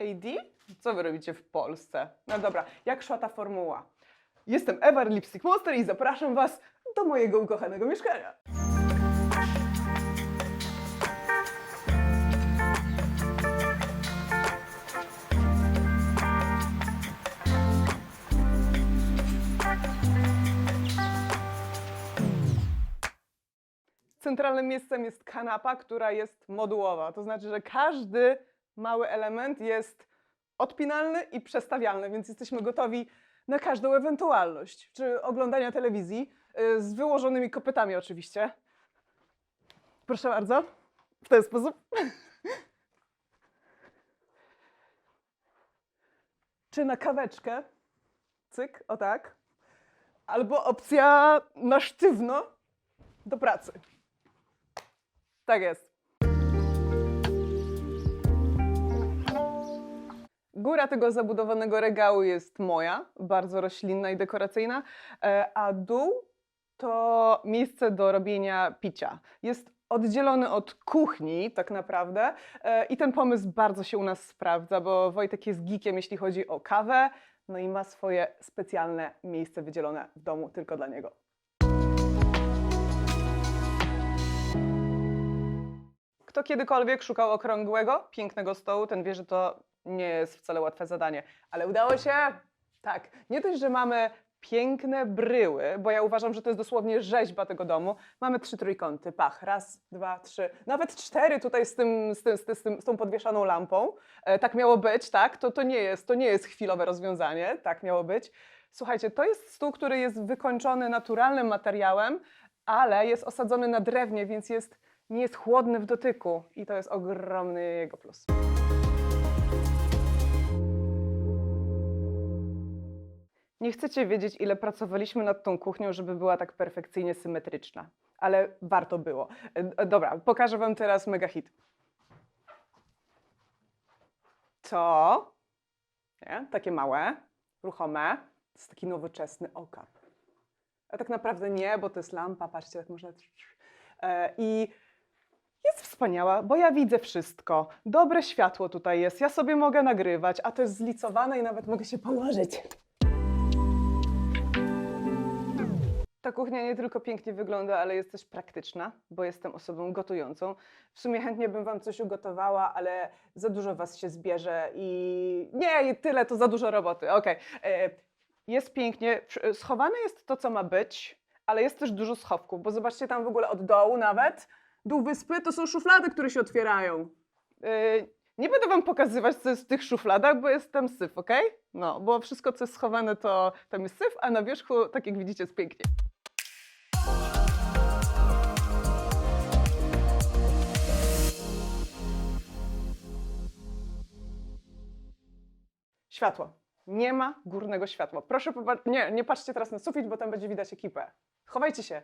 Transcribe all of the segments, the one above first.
AD? Co wy robicie w Polsce? No dobra, jak szła ta formuła? Jestem Ewa Lipstick Monster i zapraszam was do mojego ukochanego mieszkania. Centralnym miejscem jest kanapa, która jest modułowa. To znaczy, że każdy mały element jest odpinalny i przestawialny, więc jesteśmy gotowi na każdą ewentualność. Czy oglądania telewizji y, z wyłożonymi kopytami oczywiście. Proszę bardzo. W ten sposób. Czy na kaweczkę. Cyk, o tak. Albo opcja na sztywno do pracy. Tak jest. Góra tego zabudowanego regału jest moja, bardzo roślinna i dekoracyjna, e, a dół to miejsce do robienia picia. Jest oddzielony od kuchni tak naprawdę e, i ten pomysł bardzo się u nas sprawdza, bo Wojtek jest geekiem, jeśli chodzi o kawę, no i ma swoje specjalne miejsce wydzielone w domu tylko dla niego. Kto kiedykolwiek szukał okrągłego, pięknego stołu, ten wie, że to nie jest wcale łatwe zadanie. Ale udało się! Tak. Nie dość, że mamy piękne bryły, bo ja uważam, że to jest dosłownie rzeźba tego domu. Mamy trzy trójkąty. Pach. Raz, dwa, trzy. Nawet cztery tutaj z, tym, z, tym, z, tym, z, tą podwieszaną lampą. E, tak miało być, tak? To, to, nie jest, to nie jest chwilowe rozwiązanie. Tak miało być. Słuchajcie, to jest stół, który jest wykończony naturalnym materiałem, ale jest osadzony na drewnie, więc jest nie jest chłodny w dotyku i to jest ogromny jego plus. Nie chcecie wiedzieć, ile pracowaliśmy nad tą kuchnią, żeby była tak perfekcyjnie symetryczna, ale warto było. E, e, Dobra, pokażę Wam teraz mega hit. To, nie? takie małe, ruchome, to jest taki nowoczesny okap. A tak naprawdę nie, bo to jest lampa, patrzcie, jak można... E, I jest wspaniała, bo ja widzę wszystko. Dobre światło tutaj jest, ja sobie mogę nagrywać, a to jest zlicowane i nawet mogę się położyć. Ta kuchnia nie tylko pięknie wygląda, ale jest też praktyczna, bo jestem osobą gotującą. W sumie chętnie bym wam coś ugotowała, ale za dużo was się zbierze i nie, tyle to za dużo roboty. Okej. E, Jest pięknie, schowane jest to, co ma być, ale jest też dużo schowków, bo zobaczcie tam w ogóle od dołu nawet. Dół wyspy to są szuflady, które się otwierają. Yy, nie będę wam pokazywać, co jest w tych szufladach, bo jest tam syf, ok? No, bo wszystko, co jest schowane, to tam jest syf, a na wierzchu, tak jak widzicie, jest pięknie. Światło. Nie ma górnego światła. Proszę popatrzeć. Nie, nie patrzcie teraz na sufit, bo tam będzie widać ekipę. Chowajcie się.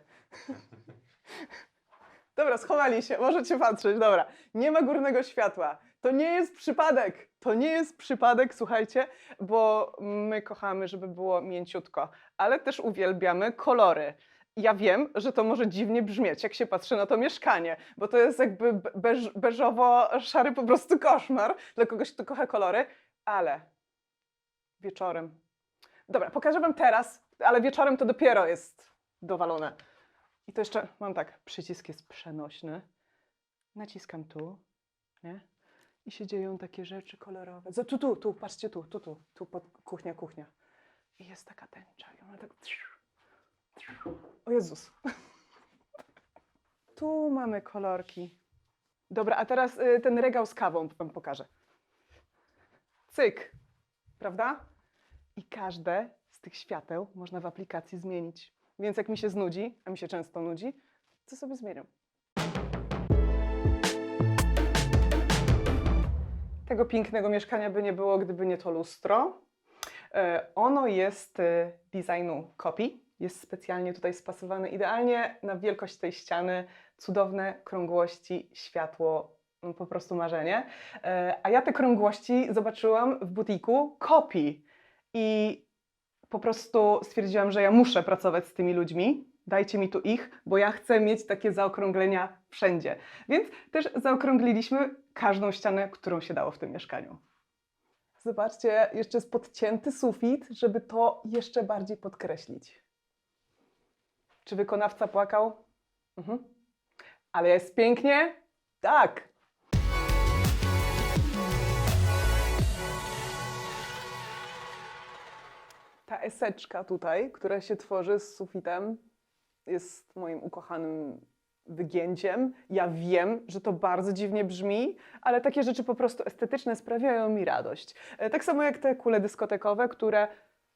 Dobra, schowali się, możecie patrzeć, dobra. Nie ma górnego światła. To nie jest przypadek. To nie jest przypadek, słuchajcie, bo my kochamy, żeby było mięciutko, ale też uwielbiamy kolory. Ja wiem, że to może dziwnie brzmieć, jak się patrzy na to mieszkanie, bo to jest jakby be- beż, beżowo-szary po prostu koszmar dla kogoś, kto kocha kolory, ale wieczorem. Dobra, pokażę Wam teraz, ale wieczorem to dopiero jest dowalone. I to jeszcze mam tak, przycisk jest przenośny. Naciskam tu, nie? I się dzieją takie rzeczy kolorowe. Za- Tu, tu, tu, patrzcie tu, tu, tu, tu, pod kuchnia, kuchnia. I jest taka tęcza i ona tak... O Jezus. Tu mamy kolorki. Dobra, a teraz y, ten regał z kawą Wam pokażę. Cyk, prawda? I każde z tych świateł można w aplikacji zmienić. Więc jak mi się znudzi, a mi się często nudzi, to sobie zmieniam. Tego pięknego mieszkania by nie było, gdyby nie to lustro. E, Ono jest e, designu kopii. Jest specjalnie tutaj spasowane idealnie na wielkość tej ściany. Cudowne krągłości, światło, no po prostu marzenie. E, A ja te krągłości zobaczyłam w butiku kopii. I po prostu stwierdziłam, że ja muszę pracować z tymi ludźmi. Dajcie mi tu ich, bo ja chcę mieć takie zaokrąglenia wszędzie. Więc też zaokrągliliśmy każdą ścianę, którą się dało w tym mieszkaniu. Zobaczcie, jeszcze jest podcięty sufit, żeby to jeszcze bardziej podkreślić. Czy wykonawca płakał? Mhm. Ale jest pięknie? Tak. Ta eseczka tutaj, która się tworzy z sufitem, jest moim ukochanym wygięciem. Ja wiem, że to bardzo dziwnie brzmi, ale takie rzeczy po prostu estetyczne sprawiają mi radość. E, Tak samo jak te kule dyskotekowe, które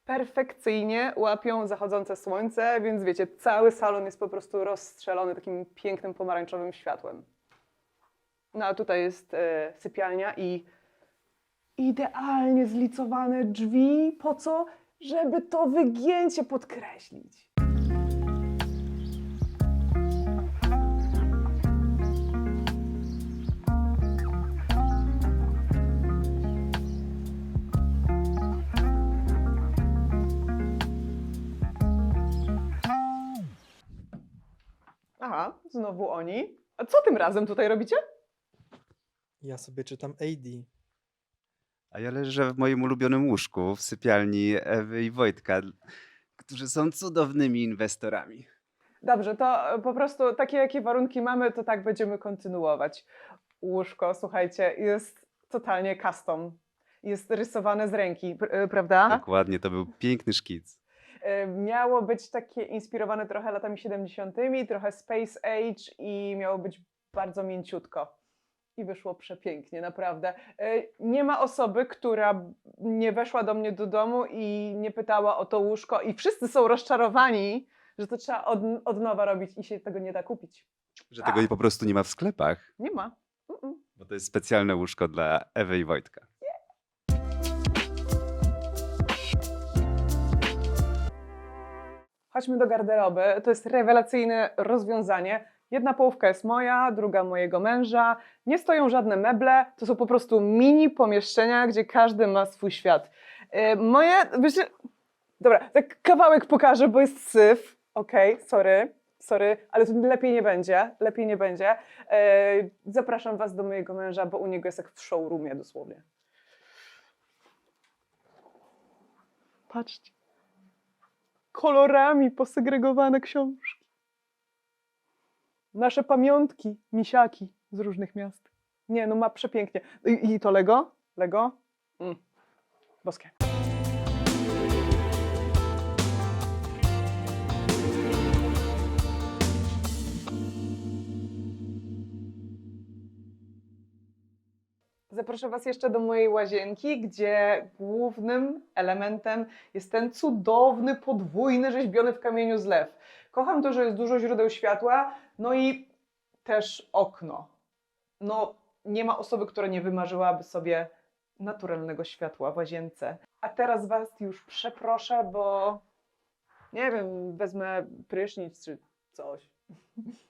perfekcyjnie łapią zachodzące słońce, więc wiecie, cały salon jest po prostu rozstrzelony takim pięknym pomarańczowym światłem. No a tutaj jest e, sypialnia i idealnie zlicowane drzwi. Po co? Żeby to wygięcie podkreślić. Aha, znowu oni. A co tym razem tutaj robicie? Ja sobie czytam AD. A ja leżę w moim ulubionym łóżku w sypialni Ewy i Wojtka, którzy są cudownymi inwestorami. Dobrze, to e, po prostu takie, jakie warunki mamy, to tak będziemy kontynuować. Łóżko, słuchajcie, jest totalnie custom. Jest rysowane z ręki, e, prawda? Dokładnie, to był piękny szkic. E, Miało być takie inspirowane trochę latami 70., trochę Space Age i miało być bardzo mięciutko. I wyszło przepięknie, naprawdę. E, Nie ma osoby, która nie weszła do mnie do domu i nie pytała o to łóżko, i wszyscy są rozczarowani, że to trzeba od, od nowa robić i się tego nie da kupić. Że tego po prostu nie ma w sklepach, Nie ma. Mm-mm. bo to jest specjalne łóżko dla Ewy i Wojtka. Chodźmy do garderoby. To jest rewelacyjne rozwiązanie. Jedna połówka jest moja, druga mojego męża. Nie stoją żadne meble, to są po prostu mini pomieszczenia, gdzie każdy ma swój świat. Yy, moje, dobra, tak kawałek pokażę, bo jest syf. Okej, sorry, sorry, ale tu lepiej nie będzie, lepiej nie będzie. Yy, zapraszam was do mojego męża, bo u niego jest jak w showroomie dosłownie. Patrzcie kolorami posegregowane książki. Nasze pamiątki, misiaki z różnych miast. Nie, no ma przepięknie. I, i to Lego? Lego? Mm. Boskie. Zaproszę Was jeszcze do mojej łazienki, gdzie głównym elementem jest ten cudowny, podwójny, rzeźbiony w kamieniu zlew. Kocham to, że jest dużo źródeł światła, no i też okno. No, nie ma osoby, która nie wymarzyłaby sobie naturalnego światła w łazience. A teraz Was już przeproszę, bo nie wiem, wezmę prysznic czy coś.